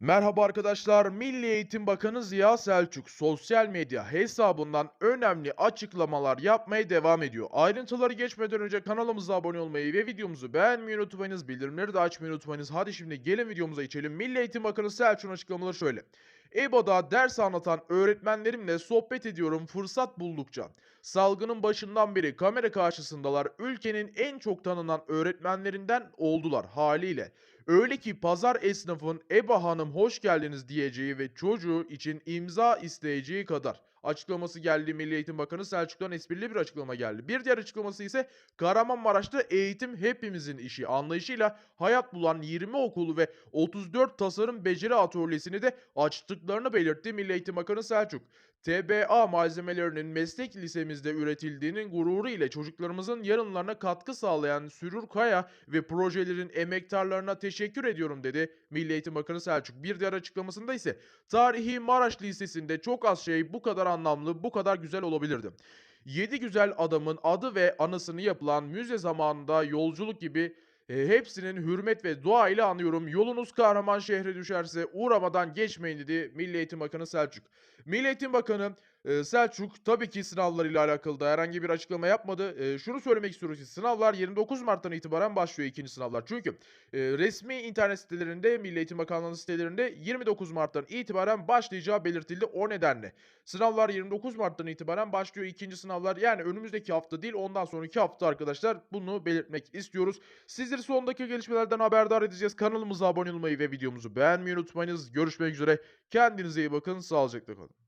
Merhaba arkadaşlar. Milli Eğitim Bakanı Ziya Selçuk sosyal medya hesabından önemli açıklamalar yapmaya devam ediyor. Ayrıntıları geçmeden önce kanalımıza abone olmayı ve videomuzu beğenmeyi unutmayınız. Bildirimleri de açmayı unutmayınız. Hadi şimdi gelin videomuza geçelim. Milli Eğitim Bakanı Selçuk'un açıklamaları şöyle. EBA'da ders anlatan öğretmenlerimle sohbet ediyorum fırsat buldukça. Salgının başından beri kamera karşısındalar. Ülkenin en çok tanınan öğretmenlerinden oldular haliyle. Öyle ki pazar esnafın EBA hanım hoş geldiniz diyeceği ve çocuğu için imza isteyeceği kadar açıklaması geldi. Milli Eğitim Bakanı Selçuk'tan esprili bir açıklama geldi. Bir diğer açıklaması ise Kahramanmaraş'ta eğitim hepimizin işi anlayışıyla hayat bulan 20 okulu ve 34 tasarım beceri atölyesini de açtıklarını belirtti Milli Eğitim Bakanı Selçuk. TBA malzemelerinin meslek lisemizde üretildiğinin gururu ile çocuklarımızın yarınlarına katkı sağlayan Sürür Kaya ve projelerin emektarlarına teşekkür ediyorum dedi Milli Eğitim Bakanı Selçuk. Bir diğer açıklamasında ise tarihi Maraş Lisesi'nde çok az şey bu kadar anlamlı, bu kadar güzel olabilirdi. 7 güzel adamın adı ve anısını yapılan müze zamanında yolculuk gibi e, hepsinin hürmet ve dua ile anıyorum. Yolunuz kahraman şehre düşerse uğramadan geçmeyin dedi Milli Eğitim Bakanı Selçuk. Milli Eğitim Bakanı e, Selçuk tabii ki sınavlarıyla alakalı da herhangi bir açıklama yapmadı. E, şunu söylemek istiyoruz ki sınavlar 29 Mart'tan itibaren başlıyor ikinci sınavlar. Çünkü e, resmi internet sitelerinde Milli Eğitim Bakanlığı'nın sitelerinde 29 Mart'tan itibaren başlayacağı belirtildi. O nedenle sınavlar 29 Mart'tan itibaren başlıyor ikinci sınavlar. Yani önümüzdeki hafta değil ondan sonraki hafta arkadaşlar bunu belirtmek istiyoruz. Sizleri sondaki gelişmelerden haberdar edeceğiz. Kanalımıza abone olmayı ve videomuzu beğenmeyi unutmayınız. Görüşmek üzere. Kendinize iyi bakın. Sağlıcakla kalın.